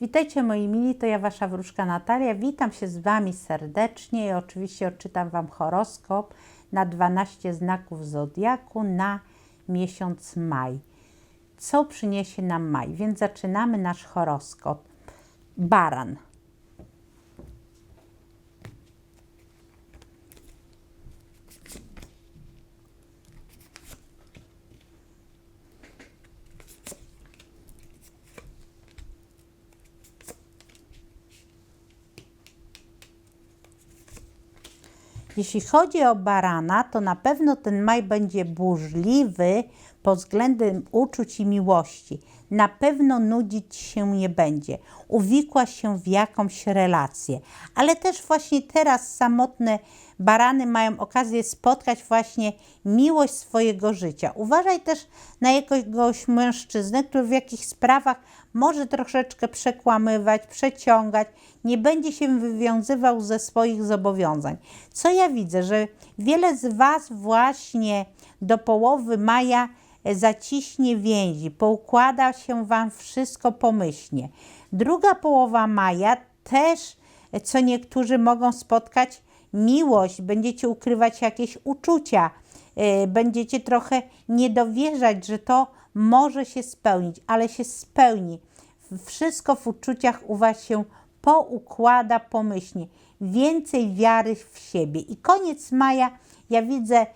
Witajcie moi mili, to ja Wasza wróżka Natalia. Witam się z Wami serdecznie i oczywiście odczytam Wam horoskop na 12 znaków Zodiaku na miesiąc maj. Co przyniesie nam maj? Więc zaczynamy nasz horoskop. Baran. Jeśli chodzi o barana, to na pewno ten maj będzie burzliwy pod względem uczuć i miłości. Na pewno nudzić się nie będzie. Uwikła się w jakąś relację. Ale też właśnie teraz samotne barany mają okazję spotkać właśnie miłość swojego życia. Uważaj też na jakiegoś mężczyznę, który w jakichś sprawach może troszeczkę przekłamywać, przeciągać, nie będzie się wywiązywał ze swoich zobowiązań. Co ja widzę, że wiele z Was właśnie do połowy maja zaciśnie więzi, poukłada się Wam wszystko pomyślnie. Druga połowa maja też, co niektórzy mogą spotkać, miłość, będziecie ukrywać jakieś uczucia, yy, będziecie trochę nie dowierzać, że to może się spełnić, ale się spełni. Wszystko w uczuciach u Was się poukłada pomyślnie. Więcej wiary w siebie. I koniec maja ja widzę e,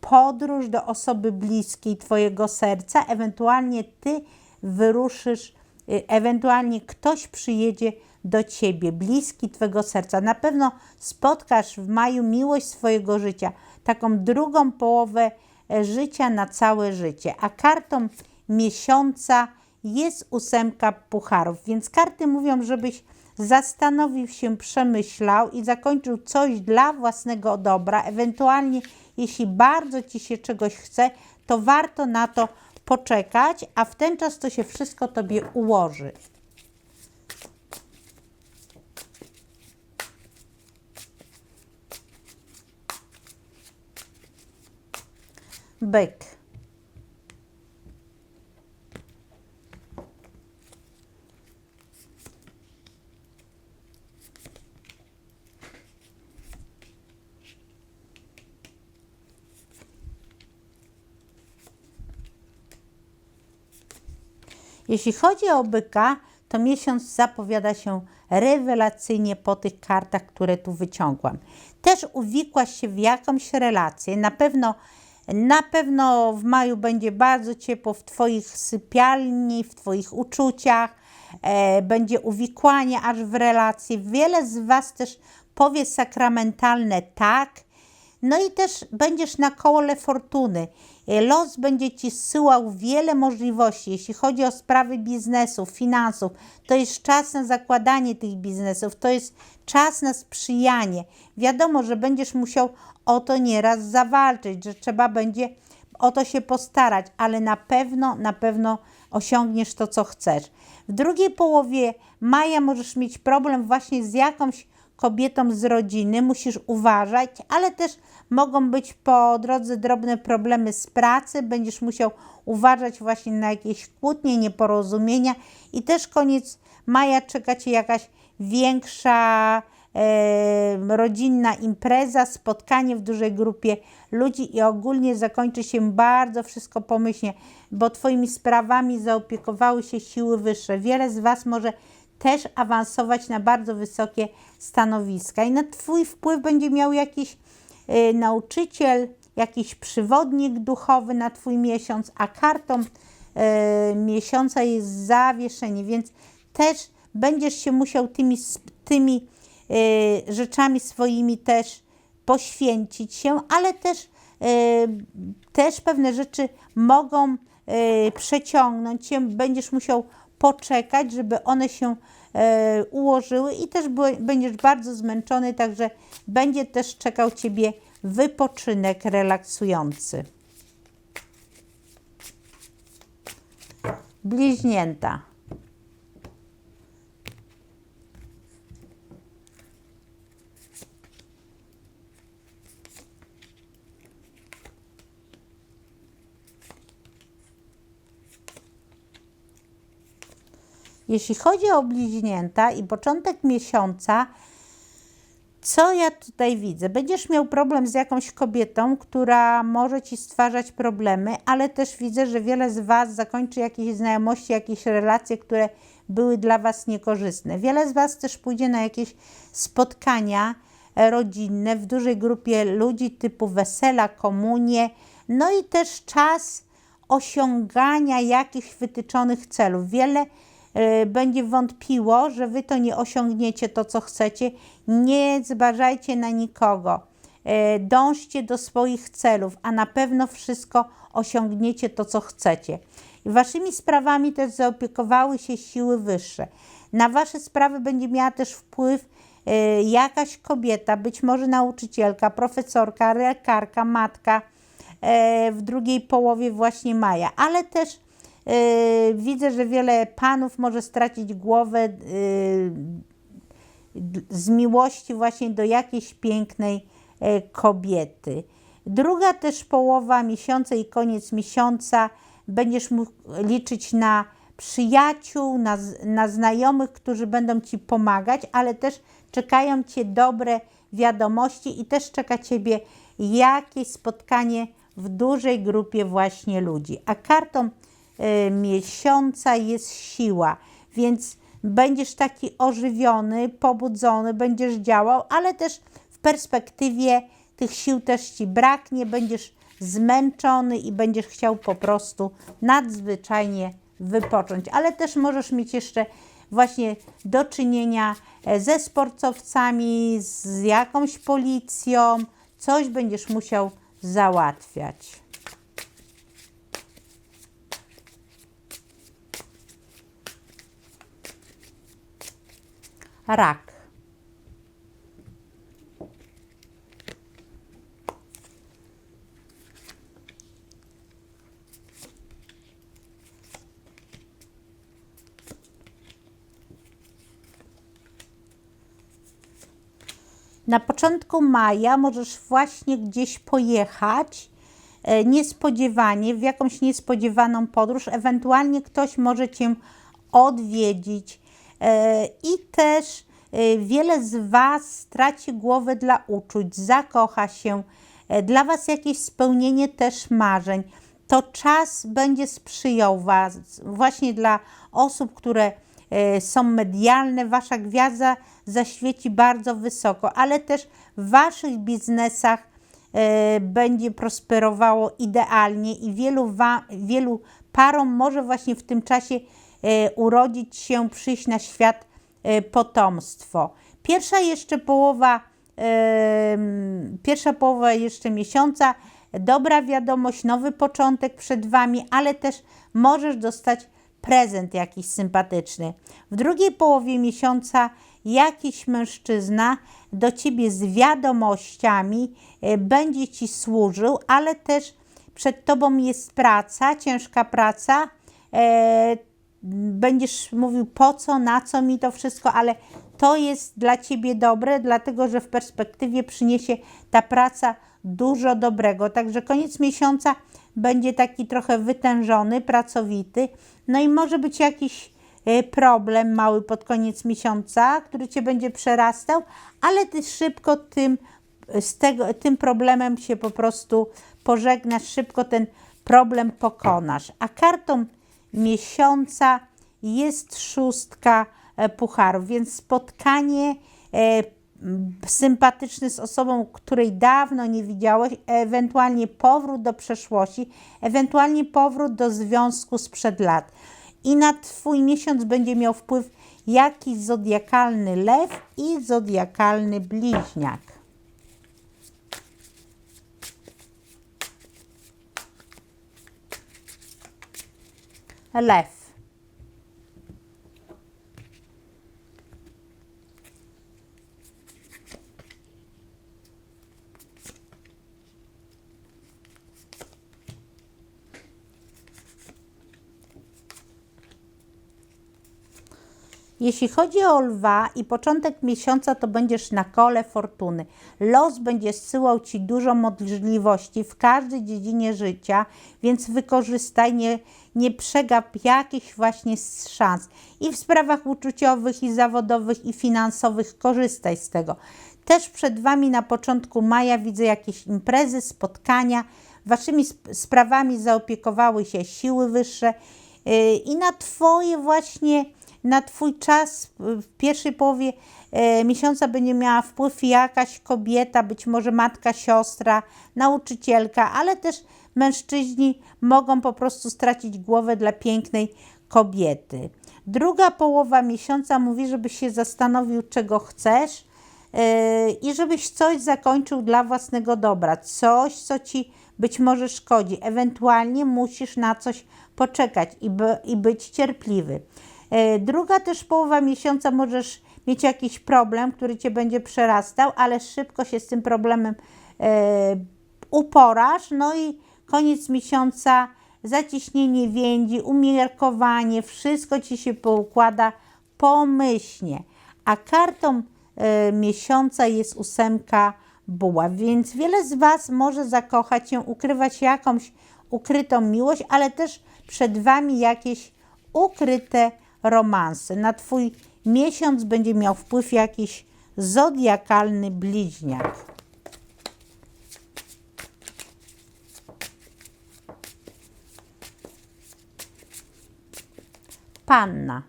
podróż do osoby bliskiej Twojego serca, ewentualnie Ty wyruszysz, e, ewentualnie ktoś przyjedzie do Ciebie, bliski Twojego serca. Na pewno spotkasz w maju miłość swojego życia, taką drugą połowę e, życia na całe życie. A kartą miesiąca jest ósemka pucharów, więc karty mówią, żebyś zastanowił się, przemyślał i zakończył coś dla własnego dobra. Ewentualnie, jeśli bardzo ci się czegoś chce, to warto na to poczekać, a w ten czas to się wszystko tobie ułoży. Byk. Jeśli chodzi o byka, to miesiąc zapowiada się rewelacyjnie po tych kartach, które tu wyciągłam. Też uwikłaś się w jakąś relację. Na pewno, na pewno w maju będzie bardzo ciepło w Twoich sypialni, w Twoich uczuciach. E, będzie uwikłanie aż w relacje. Wiele z Was też powie sakramentalne tak. No i też będziesz na kole fortuny. Los będzie Ci zsyłał wiele możliwości, jeśli chodzi o sprawy biznesu, finansów. To jest czas na zakładanie tych biznesów, to jest czas na sprzyjanie. Wiadomo, że będziesz musiał o to nieraz zawalczyć, że trzeba będzie o to się postarać, ale na pewno, na pewno osiągniesz to, co chcesz. W drugiej połowie maja możesz mieć problem właśnie z jakąś kobietą z rodziny, musisz uważać, ale też mogą być po drodze drobne problemy z pracy, będziesz musiał uważać właśnie na jakieś kłótnie, nieporozumienia i też koniec maja czeka Cię jakaś większa e, rodzinna impreza, spotkanie w dużej grupie ludzi i ogólnie zakończy się bardzo wszystko pomyślnie, bo Twoimi sprawami zaopiekowały się siły wyższe. Wiele z Was może też awansować na bardzo wysokie stanowiska. I na Twój wpływ będzie miał jakiś y, nauczyciel, jakiś przywodnik duchowy na Twój miesiąc, a kartą y, miesiąca jest zawieszenie, więc też będziesz się musiał tymi, tymi y, rzeczami swoimi też poświęcić się, ale też, y, też pewne rzeczy mogą y, przeciągnąć się, będziesz musiał poczekać, żeby one się ułożyły i też będziesz bardzo zmęczony, także będzie też czekał Ciebie wypoczynek relaksujący. Bliźnięta. Jeśli chodzi o bliźnięta i początek miesiąca, co ja tutaj widzę? Będziesz miał problem z jakąś kobietą, która może ci stwarzać problemy, ale też widzę, że wiele z Was zakończy jakieś znajomości, jakieś relacje, które były dla Was niekorzystne. Wiele z Was też pójdzie na jakieś spotkania rodzinne w dużej grupie ludzi, typu wesela, komunie, no i też czas osiągania jakichś wytyczonych celów. Wiele będzie wątpiło, że wy to nie osiągniecie to, co chcecie. Nie zważajcie na nikogo. Y, dążcie do swoich celów, a na pewno wszystko osiągniecie to, co chcecie. Waszymi sprawami też zaopiekowały się siły wyższe. Na wasze sprawy będzie miała też wpływ y, jakaś kobieta, być może nauczycielka, profesorka, lekarka, matka e, w drugiej połowie właśnie maja, ale też e, widzę, że wiele panów może stracić głowę e, z miłości właśnie do jakiejś pięknej e, kobiety. Druga też połowa miesiąca i koniec miesiąca będziesz mógł liczyć na przyjaciół, na, na znajomych, którzy będą ci pomagać, ale też czekają cię dobre wiadomości i też czeka ciebie jakieś spotkanie w dużej grupie właśnie ludzi. A kartą y, miesiąca jest siła, więc będziesz taki ożywiony, pobudzony, będziesz działał, ale też w perspektywie tych sił też ci braknie, będziesz zmęczony i będziesz chciał po prostu nadzwyczajnie wypocząć. Ale też możesz mieć jeszcze właśnie do czynienia e, ze sportowcami, z jakąś policją, coś będziesz musiał załatwiać. Rak. Na początku maja możesz właśnie gdzieś pojechać e, niespodziewanie, w jakąś niespodziewaną podróż, ewentualnie ktoś może Cię odwiedzić i też e, wiele z Was straci głowę dla uczuć, zakocha się, dla Was jakieś spełnienie też marzeń. To czas będzie sprzyjał Was właśnie dla osób, które są medialne, Wasza gwiazda zaświeci bardzo wysoko, ale też w Waszych biznesach e, będzie prosperowało idealnie i wielu, wa, wielu parom może właśnie w tym czasie e, urodzić się, przyjść na świat e, potomstwo. Pierwsza jeszcze połowa, pierwsza połowa jeszcze miesiąca, dobra wiadomość, nowy początek przed Wami, ale też możesz dostać prezent jakiś sympatyczny. W drugiej połowie miesiąca jakiś mężczyzna do ciebie z wiadomościami e, będzie ci służył, ale też przed tobą jest praca, ciężka praca. Będziesz mówił po co, na co mi to wszystko, ale to jest dla ciebie dobre, dlatego że w perspektywie przyniesie ta praca dużo dobrego. Także koniec miesiąca będzie taki trochę wytężony, pracowity. No i może być jakiś e, problem mały pod koniec miesiąca, który cię będzie przerastał, ale ty szybko tym, z tego, tym problemem się po prostu pożegnasz, szybko ten problem pokonasz. A kartą miesiąca jest szóstka e, pucharów, więc spotkanie e, sympatyczny z osobą, której dawno nie widziałeś, ewentualnie powrót do przeszłości, ewentualnie powrót do związku sprzed lat. I na Twój miesiąc będzie miał wpływ jakiś zodiakalny lew i zodiakalny bliźniak. Lew. Jeśli chodzi o lwa i początek miesiąca, to będziesz na kole fortuny. Los będzie zsyłał Ci dużo możliwości w każdej dziedzinie życia, więc wykorzystaj, nie, nie przegap jakichś właśnie szans. I w sprawach uczuciowych, i zawodowych, i finansowych korzystaj z tego. Też przed Wami na początku maja widzę jakieś imprezy, spotkania. Waszymi sp sprawami zaopiekowały się siły wyższe yy, i na Twoje właśnie na Twój czas w pierwszej połowie e, miesiąca będzie miała wpływ jakaś kobieta, być może matka, siostra, nauczycielka, ale też mężczyźni mogą po prostu stracić głowę dla pięknej kobiety. Druga połowa miesiąca mówi, żebyś się zastanowił, czego chcesz e, i żebyś coś zakończył dla własnego dobra, coś, co ci być może szkodzi. Ewentualnie musisz na coś poczekać i, by, i być cierpliwy. E, druga też połowa miesiąca możesz mieć jakiś problem, który cię będzie przerastał, ale szybko się z tym problemem e, uporasz. No i koniec miesiąca, zaciśnienie więzi, umiarkowanie, wszystko ci się poukłada pomyślnie. A kartą e, miesiąca jest ósemka buław, więc wiele z Was może zakochać się, ukrywać jakąś ukrytą miłość, ale też przed Wami jakieś ukryte romanse. Na Twój miesiąc będzie miał wpływ jakiś zodiakalny bliźniak. Panna.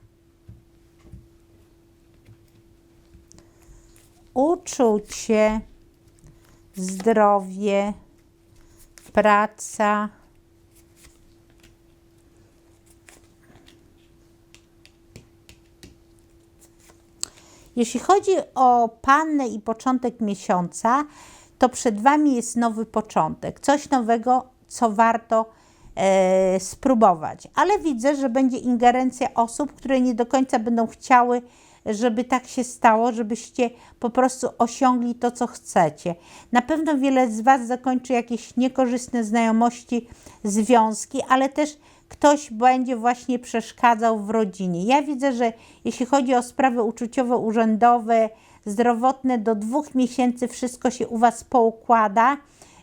Uczucie, zdrowie, praca, Jeśli chodzi o pannę i początek miesiąca, to przed Wami jest nowy początek, coś nowego, co warto e, spróbować. Ale widzę, że będzie ingerencja osób, które nie do końca będą chciały, żeby tak się stało, żebyście po prostu osiągli to, co chcecie. Na pewno wiele z Was zakończy jakieś niekorzystne znajomości, związki, ale też ktoś będzie właśnie przeszkadzał w rodzinie. Ja widzę, że jeśli chodzi o sprawy uczuciowe, urzędowe, zdrowotne, do dwóch miesięcy wszystko się u Was poukłada.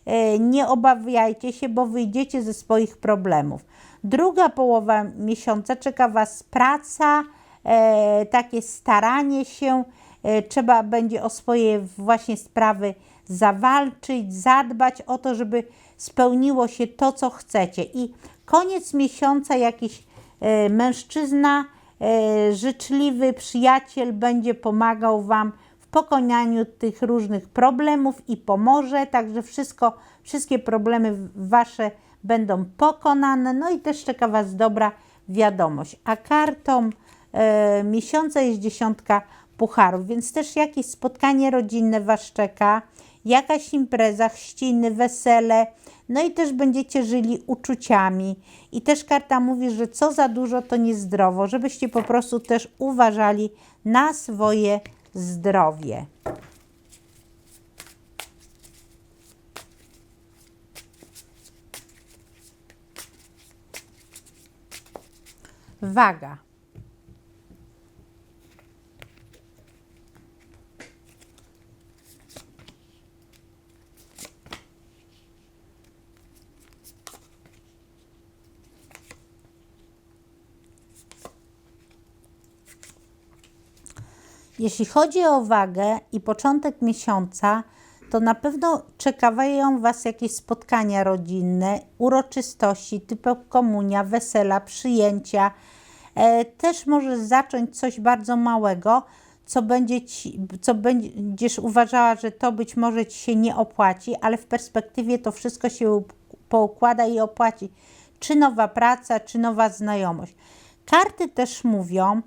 E, nie obawiajcie się, bo wyjdziecie ze swoich problemów. Druga połowa miesiąca czeka Was praca, e, takie staranie się. E, trzeba będzie o swoje właśnie sprawy zawalczyć, zadbać o to, żeby spełniło się to, co chcecie. I koniec miesiąca jakiś e, mężczyzna, e, życzliwy przyjaciel będzie pomagał Wam w pokonaniu tych różnych problemów i pomoże, także wszystko, wszystkie problemy Wasze będą pokonane, no i też czeka Was dobra wiadomość. A kartą e, miesiąca jest dziesiątka pucharów, więc też jakieś spotkanie rodzinne Was czeka, jakaś impreza, chrzciny, wesele, no i też będziecie żyli uczuciami. I też karta mówi, że co za dużo to niezdrowo, żebyście po prostu też uważali na swoje zdrowie. Waga. Jeśli chodzi o wagę i początek miesiąca, to na pewno czekają Was jakieś spotkania rodzinne, uroczystości typu komunia, wesela, przyjęcia. E, też możesz zacząć coś bardzo małego, co, będzie ci, co będziesz uważała, że to być może Ci się nie opłaci, ale w perspektywie to wszystko się poukłada i opłaci. Czy nowa praca, czy nowa znajomość. Karty też mówią,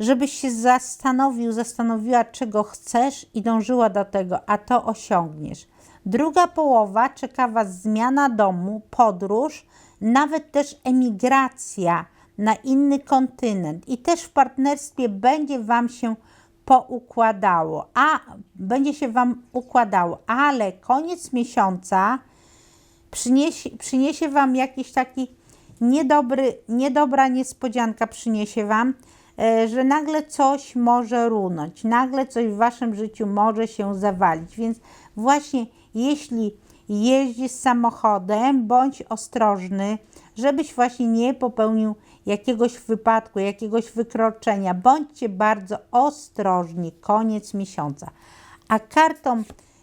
żebyś się zastanowił, zastanowiła, czego chcesz i dążyła do tego, a to osiągniesz. Druga połowa czeka Was zmiana domu, podróż, nawet też emigracja na inny kontynent i też w partnerstwie będzie Wam się poukładało, a będzie się Wam układało, ale koniec miesiąca przyniesie, przyniesie Wam jakiś taki niedobry, niedobra niespodzianka przyniesie Wam, że nagle coś może runąć, nagle coś w waszym życiu może się zawalić. Więc właśnie jeśli jeździsz samochodem, bądź ostrożny, żebyś właśnie nie popełnił jakiegoś wypadku, jakiegoś wykroczenia. Bądźcie bardzo ostrożni. Koniec miesiąca. A kartą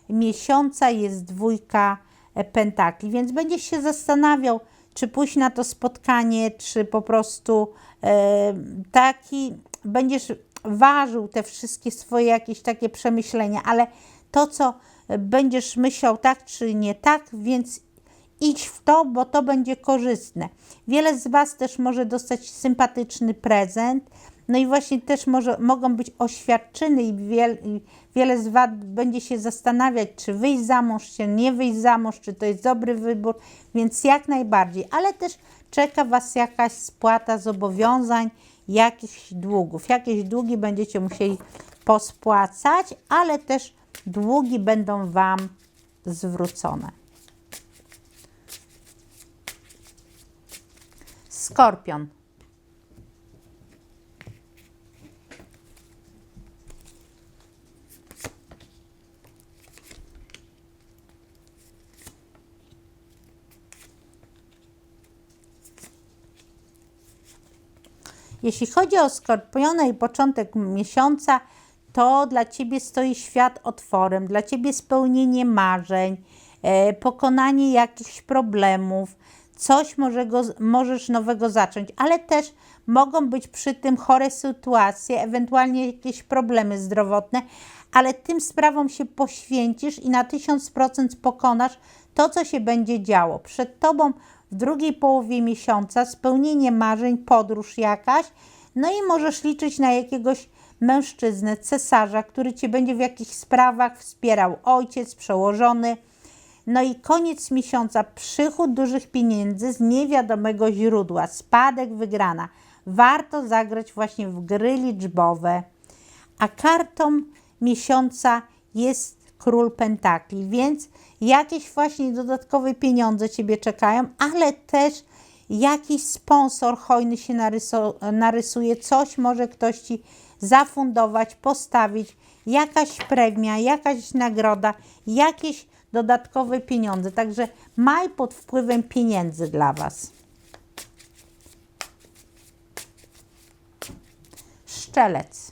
miesiąca jest dwójka e, pentakli, więc będziesz się zastanawiał, czy pójść na to spotkanie, czy po prostu e, taki będziesz ważył te wszystkie swoje jakieś takie przemyślenia, ale to, co będziesz myślał tak czy nie tak, więc idź w to, bo to będzie korzystne. Wiele z Was też może dostać sympatyczny prezent, no i właśnie też może, mogą być oświadczyny i, wiel, wiele z Was będzie się zastanawiać, czy wyjść za mąż, czy nie wyjść za mąż, czy to jest dobry wybór, więc jak najbardziej, ale też czeka Was jakaś spłata zobowiązań, jakichś długów. Jakieś długi będziecie musieli pospłacać, ale też długi będą Wam zwrócone. Skorpion. Jeśli chodzi o skorpiona i początek miesiąca, to dla Ciebie stoi świat otworem, dla Ciebie spełnienie marzeń, e, pokonanie jakichś problemów, coś może go, możesz nowego zacząć, ale też mogą być przy tym chore sytuacje, ewentualnie jakieś problemy zdrowotne, ale tym sprawom się poświęcisz i na 1000% pokonasz to, co się będzie działo. Przed Tobą w drugiej połowie miesiąca spełnienie marzeń, podróż jakaś, no i możesz liczyć na jakiegoś mężczyznę, cesarza, który Cię będzie w jakichś sprawach wspierał, ojciec, przełożony. No i koniec miesiąca, przychód dużych pieniędzy z niewiadomego źródła, spadek wygrana. Warto zagrać właśnie w gry liczbowe. A kartą miesiąca jest król pentakli, więc jakieś właśnie dodatkowe pieniądze Ciebie czekają, ale też jakiś sponsor hojny się narysuje, coś może ktoś Ci zafundować, postawić, jakaś premia, jakaś nagroda, jakieś dodatkowe pieniądze. Także maj pod wpływem pieniędzy dla Was. Szczelec.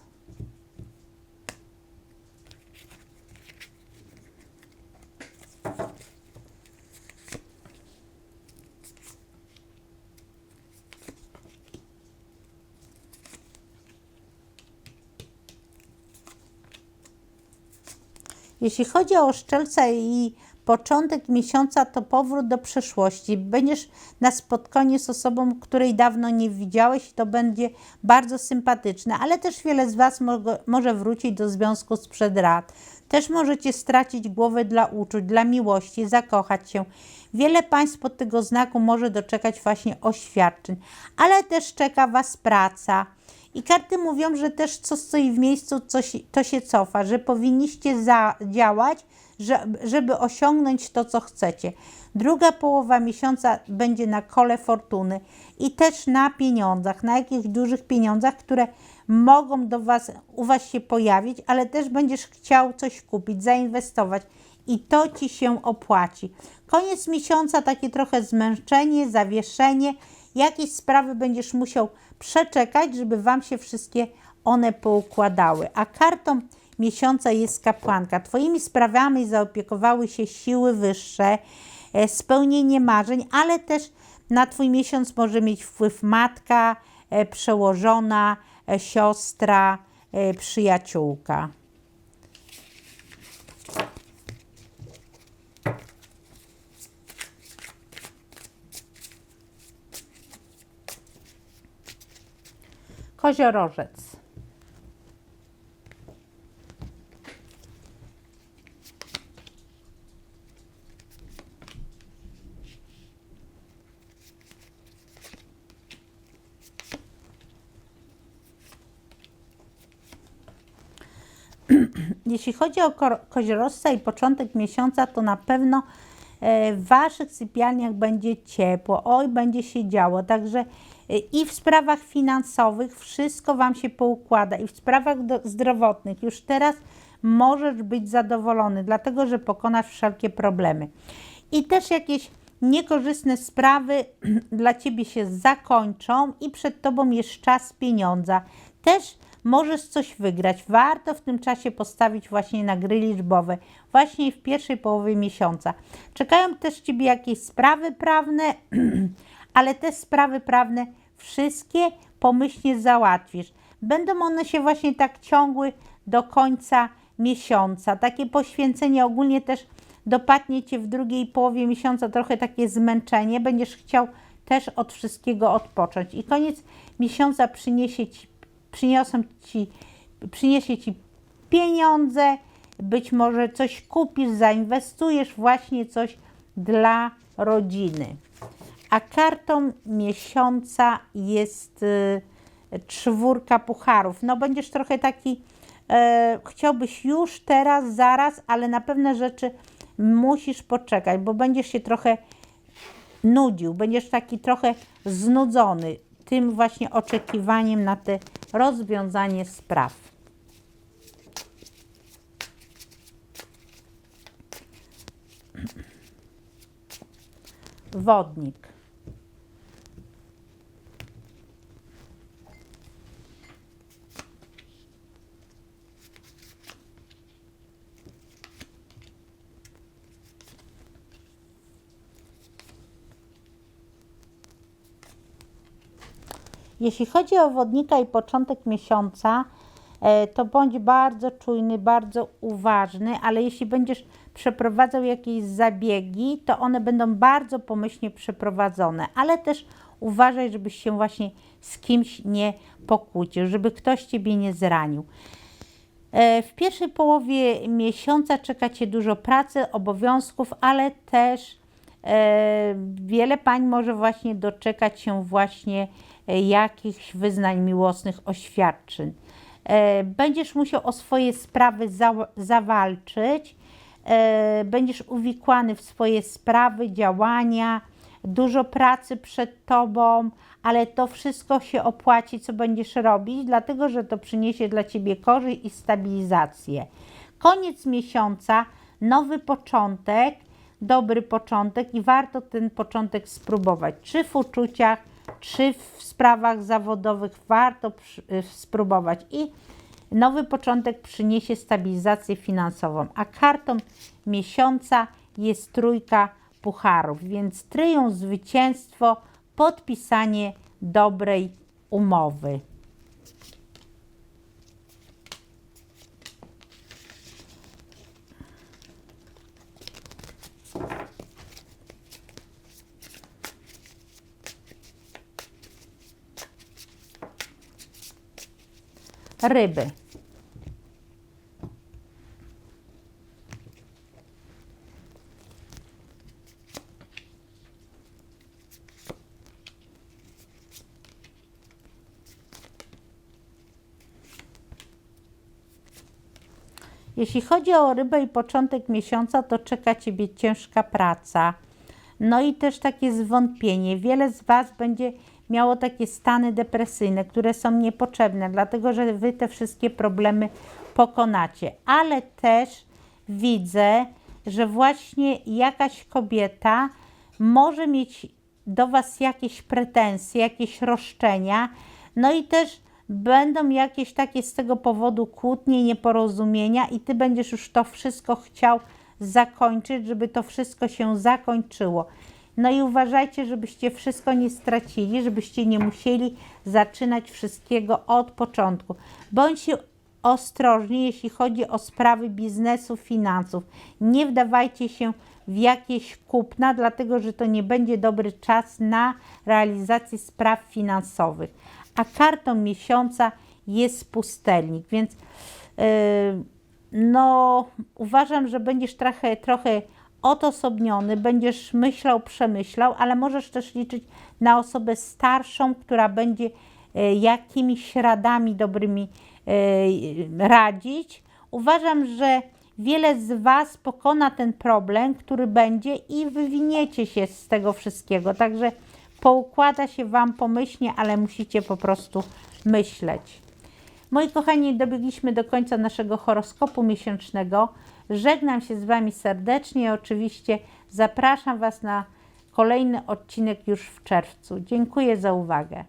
Jeśli chodzi o szczelca i początek miesiąca, to powrót do przeszłości. Będziesz na spotkaniu z osobą, której dawno nie widziałeś i to będzie bardzo sympatyczne, ale też wiele z Was może wrócić do związku sprzed lat. Też możecie stracić głowę dla uczuć, dla miłości, zakochać się. Wiele państw pod tego znaku może doczekać właśnie oświadczeń, ale też czeka Was praca i karty mówią, że też co stoi w miejscu, coś, to się cofa, że powinniście działać, żeby osiągnąć to, co chcecie. Druga połowa miesiąca będzie na kole fortuny i też na pieniądzach, na jakichś dużych pieniądzach, które mogą do was, u Was się pojawić, ale też będziesz chciał coś kupić, zainwestować i to Ci się opłaci. Koniec miesiąca takie trochę zmęczenie, zawieszenie, jakieś sprawy będziesz musiał przeczekać, żeby Wam się wszystkie one poukładały. A kartą miesiąca jest kapłanka. Twoimi sprawami zaopiekowały się siły wyższe, e, spełnienie marzeń, ale też na Twój miesiąc może mieć wpływ matka, e, przełożona, e, siostra, przyjaciółka. Koziorożec. Jeśli chodzi o ko koziorożca i początek miesiąca, to na pewno w Waszych sypialniach będzie ciepło, oj, będzie się działo. Także e, i w sprawach finansowych wszystko Wam się poukłada, i w sprawach do, zdrowotnych już teraz możesz być zadowolony, dlatego że pokonasz wszelkie problemy. I też jakieś niekorzystne sprawy dla Ciebie się zakończą i przed Tobą jest czas pieniądza. Też możesz coś wygrać. Warto w tym czasie postawić właśnie na gry liczbowe, właśnie w pierwszej połowie miesiąca. Czekają też Ciebie jakieś sprawy prawne, ale te sprawy prawne wszystkie pomyślnie załatwisz. Będą one się właśnie tak ciągły do końca miesiąca. Takie poświęcenie ogólnie też dopadnie Cię w drugiej połowie miesiąca trochę takie zmęczenie. Będziesz chciał też od wszystkiego odpocząć. I koniec miesiąca przyniesie Ci, przyniosą ci, przyniesie Ci pieniądze, być może coś kupisz, zainwestujesz właśnie coś dla rodziny. A kartą miesiąca jest y, czwórka pucharów. No będziesz trochę taki, e, chciałbyś już teraz, zaraz, ale na pewne rzeczy musisz poczekać, bo będziesz się trochę nudził, będziesz taki trochę znudzony tym właśnie oczekiwaniem na te rozwiązanie spraw. Wodnik. Jeśli chodzi o wodnika i początek miesiąca, e, to bądź bardzo czujny, bardzo uważny, ale jeśli będziesz przeprowadzał jakieś zabiegi, to one będą bardzo pomyślnie przeprowadzone, ale też uważaj, żebyś się właśnie z kimś nie pokłócił, żeby ktoś ciebie nie zranił. E, w pierwszej połowie miesiąca czeka Cię dużo pracy, obowiązków, ale też e, wiele pań może właśnie doczekać się właśnie jakichś wyznań miłosnych, oświadczeń. Będziesz musiał o swoje sprawy za, zawalczyć, będziesz uwikłany w swoje sprawy, działania, dużo pracy przed Tobą, ale to wszystko się opłaci, co będziesz robić, dlatego że to przyniesie dla Ciebie korzyść i stabilizację. Koniec miesiąca, nowy początek, dobry początek i warto ten początek spróbować. Czy w uczuciach, czy w sprawach zawodowych warto y, spróbować i nowy początek przyniesie stabilizację finansową, a kartą miesiąca jest trójka pucharów, więc tryją zwycięstwo, podpisanie dobrej umowy. Ryby. Jeśli chodzi o rybę i początek miesiąca, to czeka Ciebie ciężka praca. No i też takie zwątpienie. Wiele z Was będzie miało takie stany depresyjne, które są niepotrzebne, dlatego że Wy te wszystkie problemy pokonacie. Ale też widzę, że właśnie jakaś kobieta może mieć do Was jakieś pretensje, jakieś roszczenia, no i też będą jakieś takie z tego powodu kłótnie, nieporozumienia i ty będziesz już to wszystko chciał zakończyć, żeby to wszystko się zakończyło. No i uważajcie, żebyście wszystko nie stracili, żebyście nie musieli zaczynać wszystkiego od początku. Bądźcie ostrożni, jeśli chodzi o sprawy biznesu, finansów. Nie wdawajcie się w jakieś kupna, dlatego że to nie będzie dobry czas na realizację spraw finansowych a kartą miesiąca jest pustelnik, więc yy, no uważam, że będziesz trochę, trochę odosobniony, będziesz myślał, przemyślał, ale możesz też liczyć na osobę starszą, która będzie y, jakimiś radami dobrymi y, radzić. Uważam, że wiele z Was pokona ten problem, który będzie i wywiniecie się z tego wszystkiego. Także poukłada się Wam pomyślnie, ale musicie po prostu myśleć. Moi kochani, dobiegliśmy do końca naszego horoskopu miesięcznego. Żegnam się z Wami serdecznie. Oczywiście zapraszam Was na kolejny odcinek już w czerwcu. Dziękuję za uwagę.